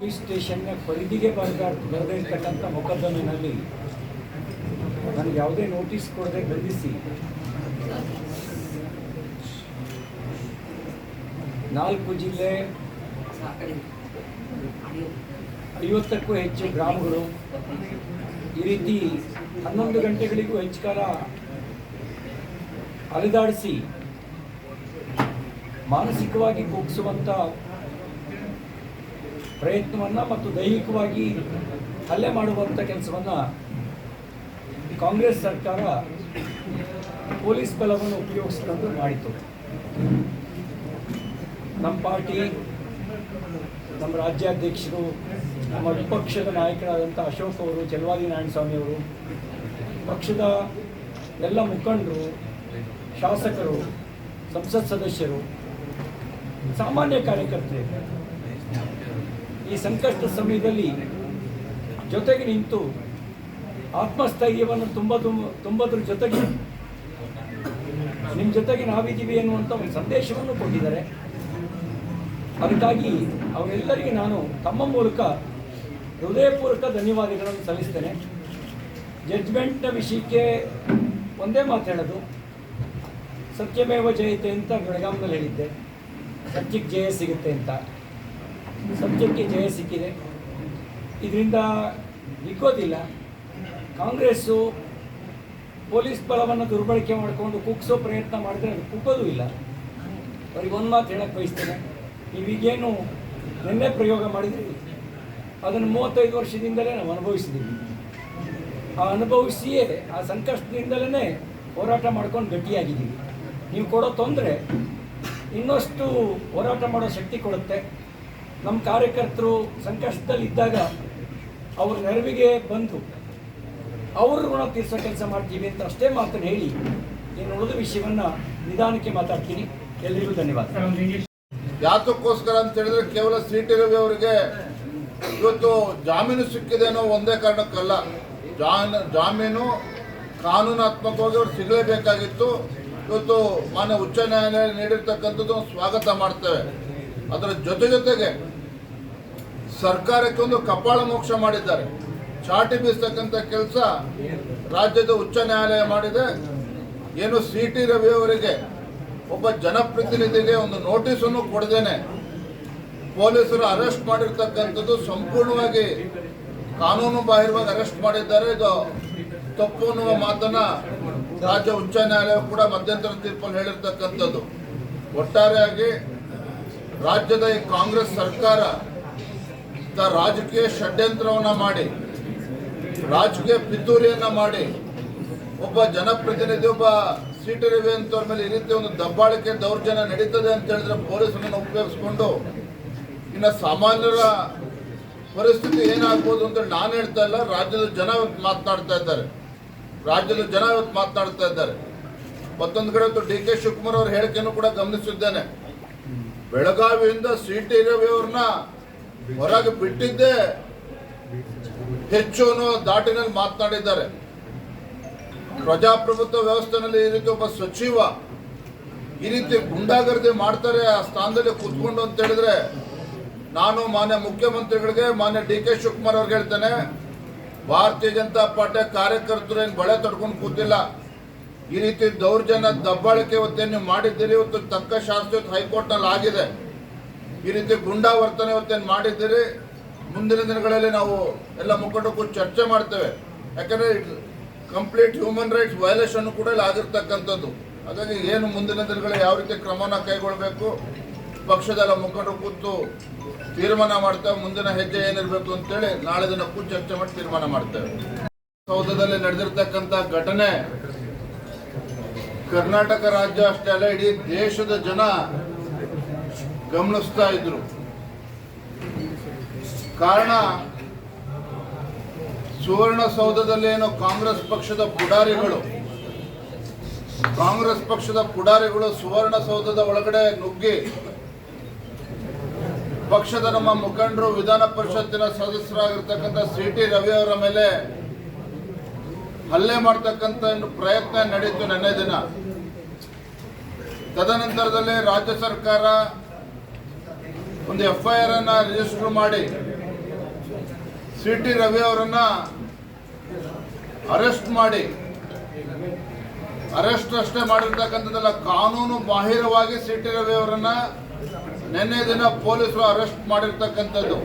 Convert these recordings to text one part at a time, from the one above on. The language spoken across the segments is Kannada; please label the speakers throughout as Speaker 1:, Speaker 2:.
Speaker 1: ಪೊಲೀಸ್ ಸ್ಟೇಷನ್ನ ಪರಿಧಿಗೆ ಬರೆದ ಇರ್ತಕ್ಕಂಥ ಮೊಕದ್ದಮೆನಲ್ಲಿ ನನಗೆ ಯಾವುದೇ ನೋಟಿಸ್ ಕೊಡದೆ ಬಂಧಿಸಿ ನಾಲ್ಕು ಜಿಲ್ಲೆ ಐವತ್ತಕ್ಕೂ ಹೆಚ್ಚು ಗ್ರಾಮಗಳು ಈ ರೀತಿ ಹನ್ನೊಂದು ಗಂಟೆಗಳಿಗೂ ಹೆಚ್ಚು ಕಾಲ ಅಲೆದಾಡಿಸಿ ಮಾನಸಿಕವಾಗಿ ಕುಗ್ಗಿಸುವಂಥ ಪ್ರಯತ್ನವನ್ನು ಮತ್ತು ದೈಹಿಕವಾಗಿ ಹಲ್ಲೆ ಮಾಡುವಂಥ ಕೆಲಸವನ್ನು ಕಾಂಗ್ರೆಸ್ ಸರ್ಕಾರ ಪೊಲೀಸ್ ಬಲವನ್ನು ಉಪಯೋಗಿಸಿಕೊಂಡು ಮಾಡಿತು ನಮ್ಮ ಪಾರ್ಟಿ, ನಮ್ಮ ರಾಜ್ಯಾಧ್ಯಕ್ಷರು, ನಮ್ಮ ವಿಪಕ್ಷದ ನಾಯಕರಾದಂಥ ಅಶೋಕ್ ಅವರು ನಾರಾಯಣಸ್ವಾಮಿ ಅವರು, ಪಕ್ಷದ ಎಲ್ಲ ಮುಖಂಡರು, ಶಾಸಕರು, ಸಂಸತ್ ಸದಸ್ಯರು, ಸಾಮಾನ್ಯ ಕಾರ್ಯಕರ್ತರು. ಈ ಸಂಕಷ್ಟ ಸಮಯದಲ್ಲಿ ಜೊತೆಗೆ ನಿಂತು ಆತ್ಮಸ್ಥೈರ್ಯವನ್ನು ತುಂಬ ತುಂಬದ್ರ ಜೊತೆಗೆ ನಿಮ್ಮ ಜೊತೆಗೆ ನಾವಿದ್ದೀವಿ ಅನ್ನುವಂಥ ಒಂದು ಸಂದೇಶವನ್ನು ಕೊಟ್ಟಿದ್ದಾರೆ. ಅದಕ್ಕಾಗಿ ಅವರೆಲ್ಲರಿಗೆ ನಾನು ತಮ್ಮ ಮೂಲಕ ಹೃದಯಪೂರ್ವಕ ಧನ್ಯವಾದಗಳನ್ನು ಸಲ್ಲಿಸ್ತೇನೆ. ಜಡ್ಜ್ಮೆಂಟ್ನ ವಿಷಯಕ್ಕೆ ಒಂದೇ ಮಾತು ಹೇಳೋದು. ಸತ್ಯಮೇವ ಜಯತೆ ಅಂತ ಬೆಳಗಾಂನಲ್ಲಿ ಹೇಳಿದ್ದೆ. ಸತ್ಯಕ್ಕೆ ಜಯ ಸಿಗುತ್ತೆ ಅಂತ. ಸತ್ಯಕ್ಕೆ ಜಯ ಸಿಕ್ಕಿದೆ. ಇದರಿಂದ ಬಿಕ್ಕೋದಿಲ್ಲ ಕಾಂಗ್ರೆಸ್ಸು ಪೊಲೀಸ್ ಬಲವನ್ನು ದುರ್ಬಳಕೆ ಮಾಡಿಕೊಂಡು ಕುಗ್ಸೋ ಪ್ರಯತ್ನ ಮಾಡಿದ್ರೆ ಅದು ಕುಗ್ಗೋದು ಇಲ್ಲ. ಅವ್ರಿಗೆ ಒಂದು ಮಾತು ಹೇಳಕ್ಕೆ ಬಯಸ್ತೇನೆ. ನೀವೀಗೇನು ನಿನ್ನೆ ಪ್ರಯೋಗ ಮಾಡಿದ್ರಿ. ಅದನ್ನು ಮೂವತ್ತೈದು ವರ್ಷದಿಂದಲೇ ನಾವು ಅನುಭವಿಸಿದ್ದೀವಿ. ಆ ಅನುಭವಿಸಿಯೇ ಆ ಸಂಕಷ್ಟದಿಂದಲೇ ಹೋರಾಟ ಮಾಡ್ಕೊಂಡು ಗಟ್ಟಿಯಾಗಿದ್ದೀವಿ. ನೀವು ಕೊಡೋ ತೊಂದರೆ ಇನ್ನಷ್ಟು ಹೋರಾಟ ಮಾಡೋ ಶಕ್ತಿ ಕೊಡುತ್ತೆ. ನಮ್ಮ ಕಾರ್ಯಕರ್ತರು ಸಂಕಷ್ಟದಲ್ಲಿದ್ದಾಗ ಅವ್ರ ನೆರವಿಗೆ ಬಂದು ಅವ್ರ ಋಣ ತೀರಿಸೋ ಕೆಲಸ ಮಾಡ್ತೀವಿ ಅಂತ ಅಷ್ಟೇ ಮಾತನ್ನು ಹೇಳಿ ಇನ್ನು ಉಳಿದ ವಿಷಯವನ್ನು ನಿಧಾನಕ್ಕೆ ಮಾತಾಡ್ತೀನಿ. ಎಲ್ಲರಿಗೂ ಧನ್ಯವಾದ.
Speaker 2: ಯಾತಕ್ಕೋಸ್ಕರ ಅಂತ ಹೇಳಿದ್ರೆ ಕೇವಲ ಸಿ ಟಿ ರವಿ ಅವರಿಗೆ ಇವತ್ತು ಜಾಮೀನು ಸಿಕ್ಕಿದೆ ಅನ್ನೋ ಒಂದೇ ಕಾರಣಕ್ಕಲ್ಲ. ಜಾಮೀನು ಕಾನೂನಾತ್ಮಕವಾಗಿ ಅವ್ರು ಸಿಗಲೇಬೇಕಾಗಿತ್ತು. ಇವತ್ತು ಮಾನ್ಯ ಉಚ್ಚ ನ್ಯಾಯಾಲಯ ನೀಡಿರ್ತಕ್ಕಂಥದ್ದು ಸ್ವಾಗತ ಮಾಡ್ತೇವೆ. ಅದರ ಜೊತೆ ಜೊತೆಗೆ ಸರ್ಕಾರಕ್ಕೆ ಒಂದು ಕಪಾಳ ಮೋಕ್ಷ ಮಾಡಿದ್ದಾರೆ. ಚಾಟಿ ಬೀಸ್ತಕ್ಕಂಥ ಕೆಲಸ ರಾಜ್ಯದ ಉಚ್ಚ ನ್ಯಾಯಾಲಯ ಮಾಡಿದೆ. ಏನು ಸಿ ಟಿ ರವಿ ಅವರಿಗೆ ಒಬ್ಬ ಜನಪ್ರತಿನಿಧಿಗೆ ಒಂದು ನೋಟಿಸನ್ನು ಕೊಡದೇನೆ ಪೊಲೀಸರು ಅರೆಸ್ಟ್ ಮಾಡಿರ್ತಕ್ಕಂಥದ್ದು ಸಂಪೂರ್ಣವಾಗಿ ಕಾನೂನು ಬಾಹಿರವಾಗಿ ಅರೆಸ್ಟ್ ಮಾಡಿದ್ದಾರೆ. ಇದು ತಪ್ಪು ಅನ್ನುವ ಮಾತನ್ನ ರಾಜ್ಯ ಉಚ್ಚ ನ್ಯಾಯಾಲಯ ಕೂಡ ಮಧ್ಯಂತರ ತೀರ್ಪಲ್ಲಿ ಹೇಳಿರ್ತಕ್ಕಂಥದ್ದು. ಒಟ್ಟಾರೆಯಾಗಿ ರಾಜ್ಯದ ಈ ಕಾಂಗ್ರೆಸ್ ಸರ್ಕಾರ ರಾಜಕೀಯ ಷಡ್ಯಂತ್ರವನ್ನ ಮಾಡಿ, ರಾಜಕೀಯ ಪಿತೂರಿಯನ್ನ ಮಾಡಿ, ಒಬ್ಬ ಜನಪ್ರತಿನಿಧಿ, ಒಬ್ಬ ಸೀಟ್ ರವಿ ಅಂತವ್ರ ಮೇಲೆ ಈ ರೀತಿ ಒಂದು ದಬ್ಬಾಳಿಕೆ ದೌರ್ಜನ್ಯ ನಡೀತದೆ ಅಂತ ಹೇಳಿದ್ರೆ ಪೊಲೀಸರನ್ನು ಉಪಯೋಗಿಸ್ಕೊಂಡು ಇನ್ನು ಸಾಮಾನ್ಯರ ಪರಿಸ್ಥಿತಿ ಏನಾಗ್ಬೋದು ಅಂತ ನಾನು ಹೇಳ್ತಾ ಇಲ್ಲ. ರಾಜ್ಯದ ಜನ ಮಾತನಾಡ್ತಾ ಇದ್ದಾರೆ. ರಾಜ್ಯದ ಜನ ಇವತ್ತು ಮಾತನಾಡ್ತಾ ಇದ್ದಾರೆ. ಮತ್ತೊಂದು ಕಡೆ ಇವತ್ತು ಡಿ ಕೆ ಶಿವಕುಮಾರ್ ಅವ್ರ ಹೇಳಿಕೆಯನ್ನು ಕೂಡ ಗಮನಿಸಿದ್ದೇನೆ. ಬೆಳಗಾವಿಯಿಂದ ಸಿ ಟಿ ರವಿ ಅವ್ರನ್ನ ಹೊರಗೆ ಬಿಟ್ಟಿದ್ದೇ ಹೆಚ್ಚು ಅನ್ನೋ ದಾಟಿನಲ್ಲಿ ಮಾತನಾಡಿದ್ದಾರೆ. ಪ್ರಜಾಪ್ರಭುತ್ವ ವ್ಯವಸ್ಥೆನಲ್ಲಿ ಈ ರೀತಿ ಒಬ್ಬ ಸಚಿವ ಈ ರೀತಿ ಗುಂಡಾಗರ್ದಿ ಮಾಡ್ತಾರೆ ಆ ಸ್ಥಾನದಲ್ಲಿ ಕೂತ್ಕೊಂಡು ಅಂತ ಹೇಳಿದ್ರೆ ನಾನು ಮಾನ್ಯ ಮುಖ್ಯಮಂತ್ರಿಗಳಿಗೆ, ಮಾನ್ಯ ಡಿ ಕೆ ಶಿವಕುಮಾರ್ ಅವ್ರಿಗೆ ಹೇಳ್ತೇನೆ, ಭಾರತೀಯ ಜನತಾ ಪಾರ್ಟಿ ಕಾರ್ಯಕರ್ತರು ಏನು ಬಳೆ ತಡ್ಕೊಂಡು ಕೂತಿಲ್ಲ. ಈ ರೀತಿ ದೌರ್ಜನ್ಯ ದಬ್ಬಾಳಿಕೆ ಇವತ್ತೇನು ಮಾಡಿದ್ದೀರಿ ಇವತ್ತು ತಕ್ಕ ಶಾಸ್ತ್ರ ಹೈಕೋರ್ಟ್ನಲ್ಲಿ ಆಗಿದೆ. ಈ ರೀತಿ ಗುಂಡಾ ವರ್ತನೆ ಇವತ್ತೇನು ಮಾಡಿದ್ದೀರಿ ಮುಂದಿನ ದಿನಗಳಲ್ಲಿ ನಾವು ಎಲ್ಲ ಮುಖಂಡಕ್ಕೂ ಚರ್ಚೆ ಮಾಡ್ತೇವೆ. ಯಾಕಂದ್ರೆ ಕಂಪ್ಲೀಟ್ ಹ್ಯೂಮನ್ ರೈಟ್ಸ್ ವಯಲೇಷನ್ ಕೂಡ ಇಲ್ಲಿ ಆಗಿರ್ತಕ್ಕಂಥದ್ದು. ಹಾಗಾಗಿ ಏನು ಮುಂದಿನ ದಿನಗಳಲ್ಲಿ ಯಾವ ರೀತಿ ಕ್ರಮನ ಕೈಗೊಳ್ಳಬೇಕು ಪಕ್ಷದೆಲ್ಲ ಮುಖಂಡರು ಕೂತು ತೀರ್ಮಾನ ಮಾಡ್ತೇವೆ ಮುಂದಿನ ಹೆಜ್ಜೆ ಏನಿರಬೇಕು ಅಂತೇಳಿ ನಾಳೆ ದಿನ ಕೂತು ಚರ್ಚೆ ಮಾಡಿ ತೀರ್ಮಾನ ಮಾಡ್ತೇವೆ. ಸೌಧದಲ್ಲಿ ನಡೆದಿರ್ತಕ್ಕಂಥ ಘಟನೆ ಕರ್ನಾಟಕ ರಾಜ್ಯ ಅಷ್ಟೇ ಅಲ್ಲ, ಇಡೀ ದೇಶದ ಜನ ಗಮನಿಸ್ತಾ ಇದ್ರು. ಕಾರಣ ಸುವರ್ಣಸೌಧದಲ್ಲಿ ಏನೋ ಕಾಂಗ್ರೆಸ್ ಪಕ್ಷದ ಪುಡಾರಿಗಳು. ಕಾಂಗ್ರೆಸ್ ಪಕ್ಷದ ಪುಡಾರಿಗಳು ಸುವರ್ಣಸೌಧದ ಒಳಗಡೆ ನುಗ್ಗಿ, ಪಕ್ಷದ ನಮ್ಮ ಮುಖಂಡರು ವಿಧಾನ ಪರಿಷತ್ತಿನ ಸದಸ್ಯರಾಗಿರ್ತಕ್ಕಂಥ ಸಿ ಟಿ ರವಿ ಅವರ ಮೇಲೆ ಹಲ್ಲೆ ಮಾಡ್ತಕ್ಕಂಥ ಪ್ರಯತ್ನ ನಡೆಯಿತು ನೆನ್ನೆ ದಿನ. ತದನಂತರದಲ್ಲಿ ರಾಜ್ಯ ಸರ್ಕಾರ ಒಂದು ಎಫ್ ಐ ಆರ್ ಅನ್ನ ರಿಜಿಸ್ಟರ್ ಮಾಡಿ ಸಿ ಟಿ ರವಿ ಅವರನ್ನ ಅರೆಸ್ಟ್ ಮಾಡಿ. ಅರೆಸ್ಟ್ ಅಷ್ಟೇ ಮಾಡಿರ್ತಕ್ಕಂಥದ್ದಲ್ಲ, ಕಾನೂನು ಬಾಹಿರವಾಗಿ ಸಿ ಟಿ ರವಿ ಅವರನ್ನ ನಿನ್ನೆ ದಿನ ಪೊಲೀಸರು ಅರೆಸ್ಟ್ ಮಾಡಿರ್ತಕ್ಕಂಥದ್ದು.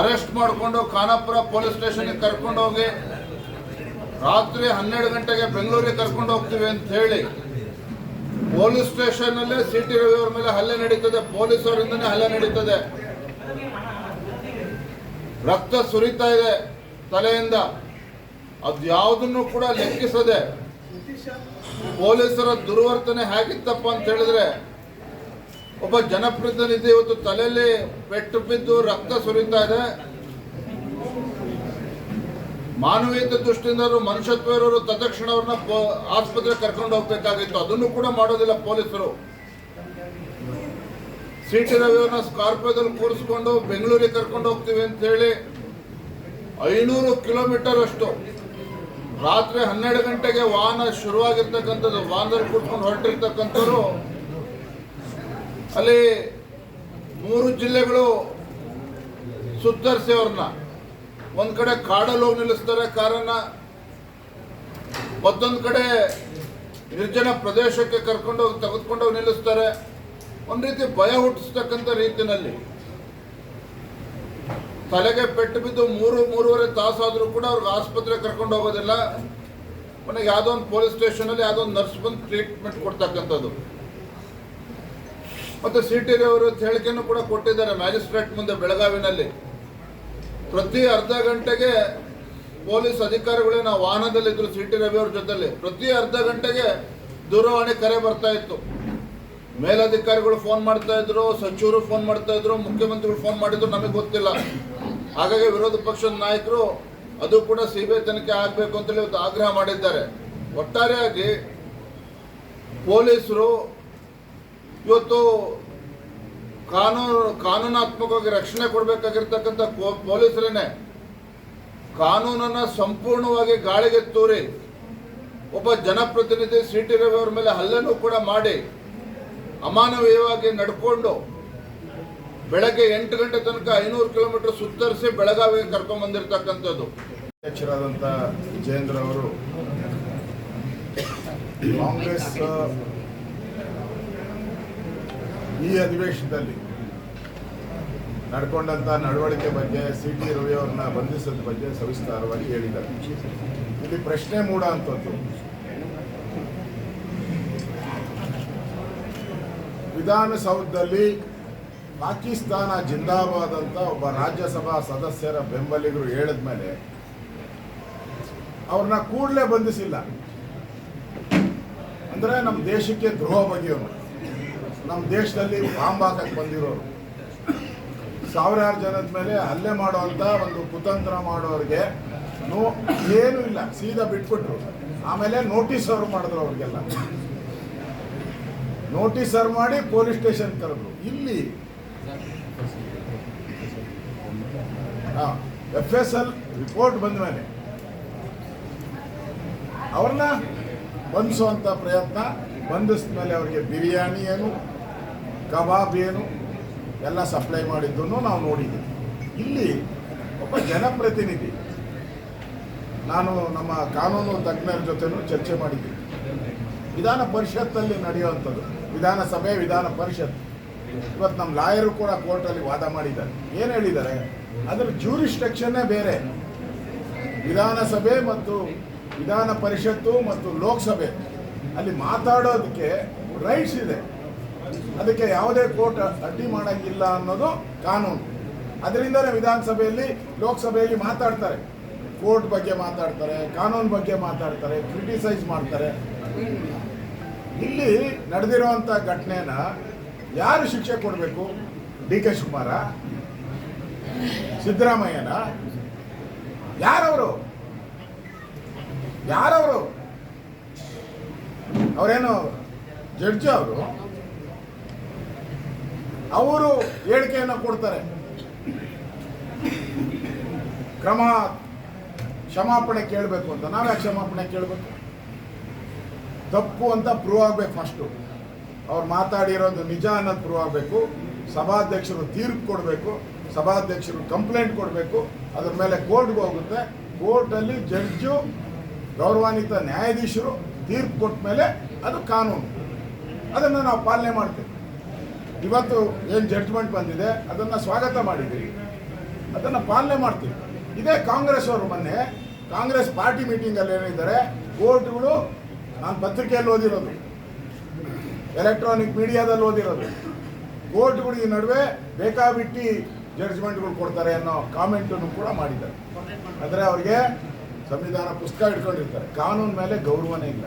Speaker 2: ಅರೆಸ್ಟ್ ಮಾಡಿಕೊಂಡು ಖಾನಾಪುರ ಪೊಲೀಸ್ ಸ್ಟೇಷನ್ಗೆ ಕರ್ಕೊಂಡು ಹೋಗಿ, ರಾತ್ರಿ ಹನ್ನೆರಡು ಗಂಟೆಗೆ ಬೆಂಗಳೂರಿಗೆ ಕರ್ಕೊಂಡು ಹೋಗ್ತೀವಿ ಅಂತ ಹೇಳಿ ಪೊಲೀಸ್ ಸ್ಟೇಷನ್ ಅಲ್ಲೇ ಸಿ ಟಿ ರವಿ ಅವರ ಮೇಲೆ ಹಲ್ಲೆ ನಡೀತದೆ, ಪೊಲೀಸರಿಂದನೇ ಹಲ್ಲೆ ನಡೀತದೆ. ರಕ್ತ ಸುರಿತಾ ಇದೆ ತಲೆಯಿಂದ. ಅದು ಯಾವುದನ್ನು ಕೂಡ ಲೆಕ್ಕಿಸದೆ ಪೊಲೀಸರ ದುರ್ವರ್ತನೆ ಹೇಗಿತ್ತಪ್ಪ ಅಂತ ಹೇಳಿದ್ರೆ, ಒಬ್ಬ ಜನಪ್ರತಿನಿಧಿ ಇವತ್ತು ತಲೆಯಲ್ಲಿ ಪೆಟ್ಟು ಬಿದ್ದು ರಕ್ತ ಸುರಿತಾ ಇದೆ. ಮಾನವೀಯತೆ ದೃಷ್ಟಿಯಿಂದ ಮನುಷ್ಯತ್ವ ಇರೋರು ತತ್ಕ್ಷಣ ಅವ್ರನ್ನ ಆಸ್ಪತ್ರೆ ಕರ್ಕೊಂಡು ಹೋಗ್ಬೇಕಾಗಿತ್ತು. ಅದನ್ನು ಕೂಡ ಮಾಡೋದಿಲ್ಲ ಪೊಲೀಸರು. ಸಿ ಟಿ ರವಿ ಅವ್ರನ್ನ ಸ್ಕಾರ್ಪಿಯೋದಲ್ಲಿ ಕೂರಿಸ್ಕೊಂಡು ಬೆಂಗಳೂರಿಗೆ ಕರ್ಕೊಂಡು ಹೋಗ್ತೀವಿ ಅಂತ ಹೇಳಿ ಐನೂರು ಕಿಲೋಮೀಟರ್ ಅಷ್ಟು. ರಾತ್ರಿ ಹನ್ನೆರಡು ಗಂಟೆಗೆ ವಾಹನ ಶುರುವಾಗಿರ್ತಕ್ಕಂಥದ್ದು, ವಾಹನದಲ್ಲಿ ಕೂತ್ಕೊಂಡು ಹೊರಟಿರ್ತಕ್ಕಂಥವ್ರು ಅಲ್ಲಿ ಮೂರು ಜಿಲ್ಲೆಗಳು ಸುತ್ತರಿಸಿ ಅವ್ರನ್ನ. ಒಂದ್ ಕಡೆ ಕಾಡಲ್ಲಿ ಹೋಗಿ ನಿಲ್ಲಿಸ್ತಾರೆ ಕಾರನ್ನ, ಮತ್ತೊಂದು ಕಡೆ ನಿರ್ಜನ ಪ್ರದೇಶಕ್ಕೆ ಕರ್ಕೊಂಡು ಹೋಗಿ ತೆಗೆದುಕೊಂಡೋಗಿ ನಿಲ್ಲಿಸ್ತಾರೆ. ಒಂದ್ ರೀತಿ ಭಯ ಹುಟ್ಟಿಸ್ತಕ್ಕಂಥ ರೀತಿನಲ್ಲಿ. ತಲೆಗೆ ಪೆಟ್ಟು ಬಿದ್ದು ಮೂರು, ಮೂರುವರೆ ತಾಸಾದರೂ ಕೂಡ ಅವ್ರಿಗೆ ಆಸ್ಪತ್ರೆಗೆ ಕರ್ಕೊಂಡು ಹೋಗೋದಿಲ್ಲ. ಮನೆಗೆ ಯಾವುದೋ ಒಂದು ಪೊಲೀಸ್ ಸ್ಟೇಷನಲ್ಲಿ ಯಾವುದೋ ಒಂದು ನರ್ಸ್ ಬಂದು ಟ್ರೀಟ್ಮೆಂಟ್ ಕೊಡ್ತಕ್ಕಂಥದ್ದು. ಮತ್ತೆ ಸಿ ಟಿ ಹೇಳಿಕೆಯನ್ನು ಕೂಡ ಕೊಟ್ಟಿದ್ದಾರೆ ಮ್ಯಾಜಿಸ್ಟ್ರೇಟ್ ಮುಂದೆ ಬೆಳಗಾವಿನಲ್ಲಿ. ಪ್ರತಿ ಅರ್ಧ ಗಂಟೆಗೆ ಪೊಲೀಸ್ ಅಧಿಕಾರಿಗಳೇ ನಾವು ವಾಹನದಲ್ಲಿದ್ದರು ಸಿ ಟಿ ರವಿ ಅವ್ರ ಜೊತೆಲಿ. ಪ್ರತಿ ಅರ್ಧ ಗಂಟೆಗೆ ದೂರವಾಣಿ ಕರೆ ಬರ್ತಾ ಇತ್ತು. ಮೇಲಧಿಕಾರಿಗಳು ಫೋನ್ ಮಾಡ್ತಾ ಇದ್ರು, ಸಚಿವರು ಫೋನ್ ಮಾಡ್ತಾ ಇದ್ರು, ಮುಖ್ಯಮಂತ್ರಿಗಳು ಫೋನ್ ಮಾಡಿದ್ರು, ನಮಗೆ ಗೊತ್ತಿಲ್ಲ. ಹಾಗಾಗಿ ವಿರೋಧ ಪಕ್ಷದ ನಾಯಕರು ಅದು ಕೂಡ ಸಿ ಬಿ ಐ ತನಿಖೆ ಆಗಬೇಕು ಅಂತೇಳಿ ಇವತ್ತು ಆಗ್ರಹ ಮಾಡಿದ್ದಾರೆ. ಒಟ್ಟಾರೆಯಾಗಿ ಪೊಲೀಸರು ಇವತ್ತು ಕಾನೂನು, ಕಾನೂನಾತ್ಮಕವಾಗಿ ರಕ್ಷಣೆ ಕೊಡಬೇಕಾಗಿರ್ತಕ್ಕಂಥ ಪೊಲೀಸರೇನೆ, ಕಾನೂನನ್ನ ಸಂಪೂರ್ಣವಾಗಿ ಗಾಳಿಗೆ ತೂರಿ, ಒಬ್ಬ ಜನಪ್ರತಿನಿಧಿ ಸಿ ಟಿ ರವಿ ಅವರ ಮೇಲೆ ಹಲ್ಲೆನೂ ಕೂಡ ಮಾಡಿ, ಅಮಾನವೀಯವಾಗಿ ನಡ್ಕೊಂಡು, ಬೆಳಗ್ಗೆ ಎಂಟು ಗಂಟೆ ತನಕ ಐನೂರು ಕಿಲೋಮೀಟರ್ ಸುತ್ತರಿಸಿ ಬೆಳಗಾವಿಗೆ ಕರ್ಕೊಂಡ್ಬಂದಿರ್ತಕ್ಕಂಥದ್ದು
Speaker 3: ಅಧ್ಯಕ್ಷರಾದಂಥ ವಿಜೇಂದ್ರ ಅವರು, ಕಾಂಗ್ರೆಸ್ ಈ ಅಧಿವೇಶನದಲ್ಲಿ ನಡ್ಕೊಂಡಂಥ ನಡವಳಿಕೆ ಬಗ್ಗೆ ಸಿ ಟಿ ರವಿ ಅವ್ರನ್ನ ಬಂಧಿಸೋದ್ರ ಬಗ್ಗೆ ಸವಿಸ್ತಾರವಾಗಿ ಹೇಳಿದ್ದಾರೆ. ಇಲ್ಲಿ ಪ್ರಶ್ನೆ ಮೂಡ ಅಂತದ್ದು. ವಿಧಾನಸೌಧದಲ್ಲಿ ಪಾಕಿಸ್ತಾನ ಜಿಂದಾಬಾದ್ ಅಂತ ಒಬ್ಬ ರಾಜ್ಯಸಭಾ ಸದಸ್ಯರ ಬೆಂಬಲಿಗರು ಹೇಳಿದ ಮೇಲೆ ಅವ್ರನ್ನ ಕೂಡಲೇ ಬಂಧಿಸಿಲ್ಲ. ಅಂದರೆ ನಮ್ಮ ದೇಶಕ್ಕೆ ದ್ರೋಹ ಬಗೆಯೋರು ನಮ್ಮ ದೇಶದಲ್ಲಿ ಬಾಂಬ್ ಹಾಕಕ್ಕೆ ಬಂದಿರೋರು. ಸಾವಿರಾರು ಜನದ ಮೇಲೆ ಹಲ್ಲೆ ಮಾಡುವಂತ ಒಂದು ಕುತಂತ್ರ ಮಾಡೋರಿಗೆ ನೋ, ಏನೂ ಇಲ್ಲ, ಸೀದಾ ಬಿಟ್ಬಿಟ್ರು. ಆಮೇಲೆ ನೋಟಿಸ್ ಸರ್ವ್ ಮಾಡಿದ್ರು ಅವ್ರಿಗೆಲ್ಲ. ನೋಟಿಸ್ ಸರ್ವ್ ಮಾಡಿ ಪೊಲೀಸ್ ಸ್ಟೇಷನ್ ಕರೆದ್ರು. ಇಲ್ಲಿ ಎಫ್ ಎಸ್ ಎಲ್ ರಿಪೋರ್ಟ್ ಬಂದ ಮೇಲೆ. ಅವ್ರನ್ನ ಬಂಧಿಸುವಂಥ ಪ್ರಯತ್ನ ಬಂಧಿಸಿದ ಮೇಲೆ ಅವರಿಗೆ ಬಿರಿಯಾನಿ ಏನು ಕಬಾಬ್ ಏನು ಎಲ್ಲ ಸಪ್ಲೈ ಮಾಡಿದ್ದನ್ನು ನಾವು ನೋಡಿದ್ದೀವಿ. ಇಲ್ಲಿ ಒಬ್ಬ ಜನಪ್ರತಿನಿಧಿ, ನಾನು ನಮ್ಮ ಕಾನೂನು ತಜ್ಞರ ಜೊತೆನೂ ಚರ್ಚೆ ಮಾಡಿದ್ದೀನಿ ವಿಧಾನ ಪರಿಷತ್ತಲ್ಲಿ ನಡೆಯುವಂಥದ್ದು, ವಿಧಾನಸಭೆ ವಿಧಾನ ಪರಿಷತ್. ಇವತ್ತು ನಮ್ಮ ಲಾಯರು ಕೂಡ ಕೋರ್ಟಲ್ಲಿ ವಾದ ಮಾಡಿದ್ದಾರೆ. ಏನು ಹೇಳಿದ್ದಾರೆ? ಅದರ ಜ್ಯೂರಿಸ್ಟ್ರಕ್ಷನ್ನೇ ಬೇರೆ. ವಿಧಾನಸಭೆ ಮತ್ತು ವಿಧಾನ ಪರಿಷತ್ತು ಮತ್ತು ಲೋಕಸಭೆ. ಅಲ್ಲಿ ಮಾತಾಡೋದಕ್ಕೆ ರೈಟ್ಸ್ ಇದೆ. ಅದಕ್ಕೆ ಯಾವುದೇ ಕೋರ್ಟ್ ಅಡ್ಡಿ ಮಾಡೋಂಗಿಲ್ಲ ಅನ್ನೋದು ಕಾನೂನು. ಅದರಿಂದಲೇ ವಿಧಾನಸಭೆಯಲ್ಲಿ ಲೋಕಸಭೆಯಲ್ಲಿ ಮಾತಾಡ್ತಾರೆ. ಕೋರ್ಟ್ ಬಗ್ಗೆ ಮಾತಾಡ್ತಾರೆ, ಕಾನೂನು ಬಗ್ಗೆ ಮಾತಾಡ್ತಾರೆ, ಕ್ರಿಟಿಸೈಸ್ ಮಾಡ್ತಾರೆ. ಇಲ್ಲಿ ನಡೆದಿರುವಂಥ ಘಟನೆನ ಯಾರು ಶಿಕ್ಷೆ ಕೊಡಬೇಕು? ಡಿ ಕೆ ಶಿವಕುಮಾರ, ಸಿದ್ದರಾಮಯ್ಯನ, ಯಾರವರು? ಯಾರವರು? ಅವರೇನು ಜಡ್ಜ್ ಅವರು? ಅವರು ಹೇಳಿಕೆಯನ್ನು ಕೊಡ್ತಾರೆ. ಕ್ರಮ ಕ್ಷಮಾಪಣೆ ಕೇಳಬೇಕು ಅಂತ. ನಾವ್ಯಾ ಕ್ಷಮಾಪಣೆ ಕೇಳಬೇಕು? ತಪ್ಪು ಅಂತ ಪ್ರೂವ್ ಆಗಬೇಕು ಫಸ್ಟು ಅವ್ರು ಮಾತಾಡಿರೋದು ನಿಜ ಅನ್ನೋದು ಪ್ರೂವ್ ಆಗಬೇಕು. ಸಭಾಧ್ಯಕ್ಷರು ತೀರ್ಪು ಕೊಡಬೇಕು. ಸಭಾಧ್ಯಕ್ಷರು ಕಂಪ್ಲೇಂಟ್ ಕೊಡಬೇಕು. ಅದ್ರ ಮೇಲೆ ಕೋರ್ಟ್ಗೆ ಹೋಗುತ್ತೆ. ಕೋರ್ಟಲ್ಲಿ ಜಡ್ಜು ಗೌರವಾನ್ವಿತ ನ್ಯಾಯಾಧೀಶರು ತೀರ್ಪು ಕೊಟ್ಟ ಮೇಲೆ ಅದು ಕಾನೂನು. ಅದನ್ನು ನಾವು ಪಾಲನೆ ಮಾಡ್ತೇವೆ. ಇವತ್ತು ಏನು ಜಡ್ಜ್ಮೆಂಟ್ ಬಂದಿದೆ, ಅದನ್ನು ಸ್ವಾಗತ ಮಾಡಿದ್ದೀವಿ ಅದನ್ನು ಪಾಲನೆ ಮಾಡ್ತೀವಿ. ಇದೇ ಕಾಂಗ್ರೆಸ್ ಅವರು ಮೊನ್ನೆ ಕಾಂಗ್ರೆಸ್ ಪಾರ್ಟಿ ಮೀಟಿಂಗಲ್ಲಿ ಏನಿದ್ದಾರೆ ಕೋರ್ಟ್ಗಳು ನಾನು ಪತ್ರಿಕೆಯಲ್ಲಿ ಓದಿರೋದು ಎಲೆಕ್ಟ್ರಾನಿಕ್ ಮೀಡಿಯಾದಲ್ಲಿ ಓದಿರೋದು. ಕೋರ್ಟ್ಗಳು ಈ ನಡುವೆ ಬೇಕಾಬಿಟ್ಟಿ ಜಡ್ಜ್ಮೆಂಟ್ಗಳು ಕೊಡ್ತಾರೆ ಅನ್ನೋ ಕಾಮೆಂಟನ್ನು ಕೂಡ ಮಾಡಿದ್ದಾರೆ. ಆದರೆ ಅವರಿಗೆ ಸಂವಿಧಾನ ಪುಸ್ತಕ ಇಟ್ಕೊಂಡಿರ್ತಾರೆ. ಕಾನೂನು ಮೇಲೆ ಗೌರವನೇ ಇಲ್ಲ.